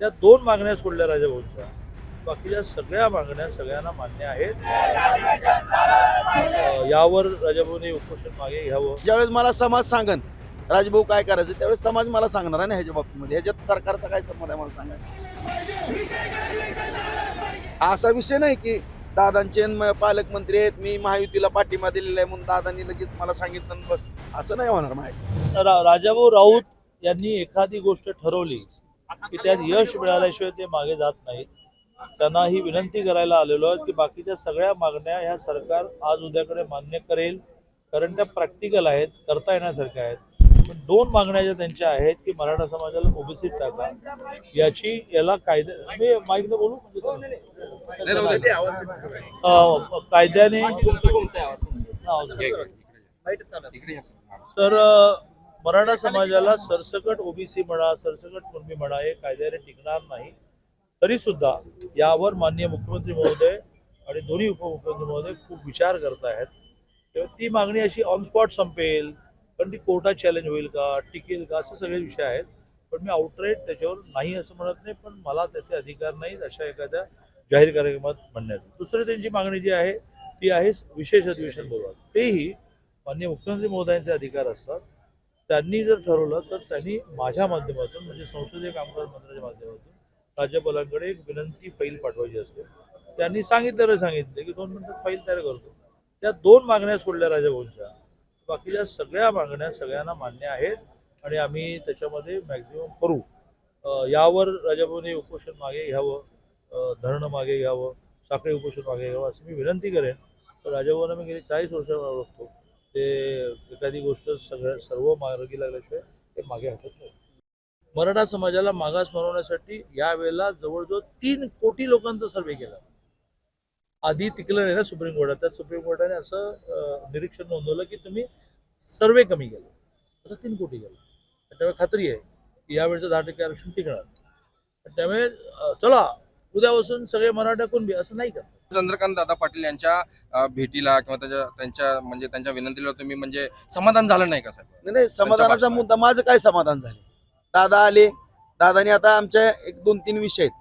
त्या दोन मागण्या सोडल्या राजाभाऊच्या बाकीच्या सगळ्या मागण्या सगळ्यांना मान्य आहेत. यावर राजाभाऊने उपोषण मागे घ्यावं. ज्यावेळेस मला समाज सांगन राजभाऊ काय करायचं त्यावेळेस समाज मला सांगणार आहे ना ह्याच्या बाबतीमध्ये. ह्याच्यात सरकारचा काय संबंध आहे मला सांगायचं? असा विषय नाही की दादांचे पालकमंत्री आहेत मी महायुतीला पाठिंबा दिलेला आहे म्हणून दादांनी लगेच मला सांगितलं बस. असं नाही होणार माहिती. राजाभाऊ राऊत यांनी एखादी गोष्ट ठरवली की त्यात यश मिळाल्याशिवाय ते मागे जात नाहीत. त्यांना ही विनंती करायला आलेलो आहे की बाकीच्या सगळ्या मागण्या ह्या सरकार आज उद्याकडे मान्य करेल. कारण त्या प्रॅक्टिकल आहेत करता येण्यासारख्या आहेत. पण दोन मागण्या ज्या त्यांच्या आहेत की मराठा समाजाला ओबीसीत टाका. याची याला कायदे मी माईकने बोलू? कायद्याने तर मराठा समाजाला सरसकट ओबीसी म्हणा सरसकट कुणबी म्हणा हे कायद्याने टिकणार नाही. तरी सुद्धा यावर माननीय मुख्यमंत्री महोदय आणि दोन्ही उपमुख्यमंत्री महोदय खूप विचार करत आहेत. तेव्हा ती मागणी अशी ऑन स्पॉट संपेल पण ती कोर्टात चॅलेंज होईल का टिकेल का असे सगळे विषय आहेत. पण मी आउटराईट त्याच्यावर नाही असं म्हणत नाही पण मला त्याचे अधिकार नाहीत अशा एखाद्या जाहीर कार्यक्रमात म्हणण्यात दुसरी त्यांची मागणी जी आहे ती आहे विशेष अधिवेशन बोलवा तेही माननीय मुख्यमंत्री महोदयांचे अधिकार असतात. त्यांनी जर ठरवलं तर त्यांनी माझ्या माध्यमातून म्हणजे संसदीय कामकाज मंत्र्याच्या माध्यमातून राज्यपालांकडे एक विनंती फाईल पाठवायची असते. त्यांनी सांगितलं सांगितले की दोन मिनिटात फाईल तयार करतो. त्या दोन मागण्या सोडल्या राजाभाऊंच्या. बाकीच्या सगळ्या मागण्या सगळ्यांना मान्य आहेत आणि आम्ही त्याच्यामध्ये मॅक्झिमम करू. यावर राजाभाऊने उपोषण मागे घ्यावं धरणं मागे घ्यावं साखळी उपोषण मागे घ्यावं अशी मी विनंती करेन. तर राजाभाऊंना मी गेली चाळीस वर्ष ओळखतो. ते एखादी गोष्ट सगळ्या सर्व मार्गी लागल्याशिवाय ते मागे हटत नाही. मराठा समाजाला मागास बनवण्यासाठी यावेळेला जवळजवळ तीन कोटी लोकांचा सर्वे केला. आधी टिकलं नाही ना सुप्रीम कोर्टात. त्या सुप्रीम कोर्टाने असं निरीक्षण नोंदवलं की तुम्ही सर्वे कमी केला. आता तीन कोटी गेला. त्यामुळे खात्री आहे की यावेळेचं दहा टक्के आरक्षण टिकणार. त्यामुळे चला उद्यापासून सगळे मराठा कुणबी असं नाही करणार. चंद्रकांत दादा पाटील यांच्या भेटीला किंवा त्यांच्या त्यांच्या म्हणजे त्यांच्या विनंतीला तुम्ही म्हणजे समाधान झालं नाही का साहेब? नाही, नाही समाधानाचा भाषणात. मुद्दा माझं काय समाधान झाले? दादा आले. दादाने आता आमच्या एक दोन तीन विषय आहेत.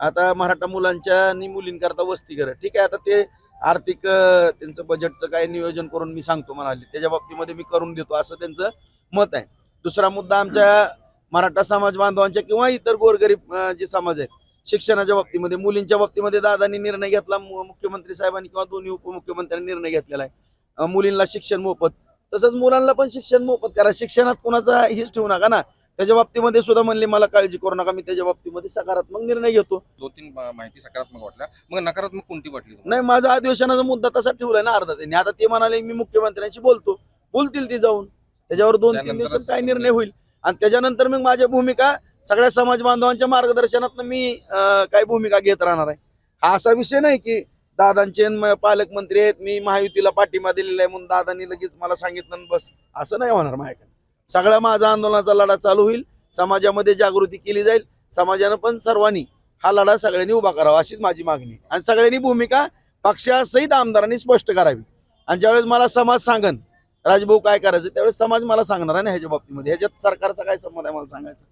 आता मराठा मुलांच्या आणि मुलींकरता वसतिगृह ठीक आहे आता ते आर्थिक अं, त्यांचं बजेटचं काय नियोजन करून मी सांगतो म्हणाले. त्याच्या बाबतीमध्ये मी करून देतो असं त्यांचं मत आहे. दुसरा मुद्दा आमच्या मराठा समाज बांधवांच्या किंवा इतर गोरगरीब अं, जे समाज आहेत शिक्षणाच्या बाबतीमध्ये मुलींच्या बाबतीमध्ये दादांनी निर्णय घेतला मुख्यमंत्री साहेबांनी किंवा दोन्ही उपमुख्यमंत्र्यांनी निर्णय घेतलेला आहे. मुलींना शिक्षण मोफत तसंच मुलांना पण शिक्षण मोफत करा शिक्षणात कुणाचा हेच ठेवू नका ना. त्याच्या बाबतीमध्ये सुद्धा म्हणले मला काळजी करू नका मी त्याच्या बाबतीमध्ये सकारात्मक निर्णय घेतो. दोन तीन माहिती सकारात्मक वाटल्या. मग नकारात्मक कोणती वाटली? नाही माझा अधिवेशनाचा मुद्दा तसा ठेवलाय ना अर्धा त्यांनी. आता ते म्हणाले मी मुख्यमंत्र्यांशी बोलतो. बोलतील ते जाऊन. त्याच्यावर दोन तीन दिवसात काय निर्णय होईल. आणि त्याच्यानंतर मग माझ्या भूमिका सगळ्या समाज बांधवांच्या मार्गदर्शनात मी काही काय भूमिका घेत राहणार आहे. हा असा विषय नाही की दादांचे पालकमंत्री आहेत मी महायुतीला पाठिंबा दिलेला आहे म्हणून दादांनी लगेच मला सांगितलं बस. असं नाही होणार माझ्याकडे. सगळा माझा आंदोलनाचा लढा चालू होईल समाजामध्ये जागृती केली जाईल समाजानं पण सर्वांनी हा लढा सगळ्यांनी उभा करावा अशीच माझी मागणी आणि सगळ्यांनी भूमिका पक्षासहित आमदारांनी स्पष्ट करावी. आणि ज्यावेळेस मला समाज सांगन राजभाऊ काय करायचं त्यावेळेस समाज मला सांगणार आहे ना ह्याच्या बाबतीमध्ये. ह्याच्यात सरकारचा काय संबंध आहे मला सांगायचं?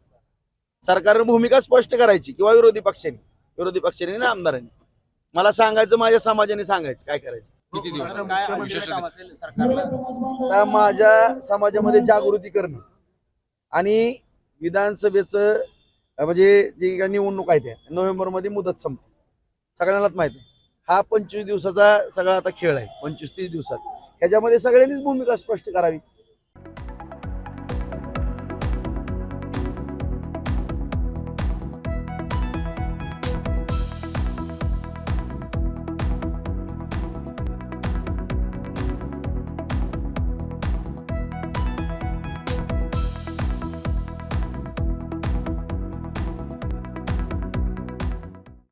सरकारनं भूमिका स्पष्ट करायची किंवा विरोधी पक्षाने? विरोधी पक्षाने ना आमदारांनी? मला सांगायचं माझ्या समाजाने सांगायचं काय करायचं? किती दिवस? माझ्या समाजामध्ये जागृती करणं आणि विधानसभेचं म्हणजे जी काही निवडणूक आहे त्या नोव्हेंबरमध्ये मुदत संपते. सगळ्यांनाच माहिती आहे. हा पंचवीस दिवसाचा सगळा आता खेळ आहे पंचवीस तीस दिवसात. ह्याच्यामध्ये सगळ्यांनीच भूमिका स्पष्ट करावी.